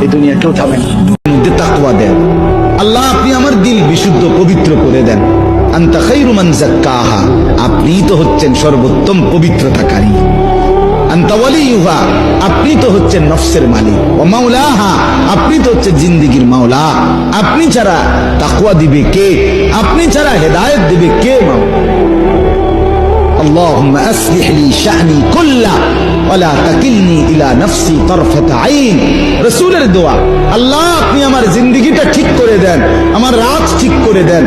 এই দুনিয়া কেউ থামে না। মধ্যে দেন। আল্লাহ আপনি আমার দিল বিশুদ্ধ, পবিত্র করে দেন। আন্তা জাক্কাহা আপনিই তো হচ্ছেন সর্বোত্তম পবিত্রতাকারী আন্তা ওয়ালিয়ুহা। আপনি তো হচ্ছেন নফসের মালিক। ও মাওলাহা। আপনি তো হচ্ছেন জিন্দিগির মাওলা। আপনি ছাড়া তাকওয়া দিবে কে? আপনি ছাড়া হেদায়ত দিবে কে? اللهم أصلح لي شأني كله ولا تكلني إلى نفسي طرفة عين রসুলের দোয়া আল্লাহ আপনি আমার জিন্দগিটা ঠিক করে দেন আমার রাত ঠিক করে দেন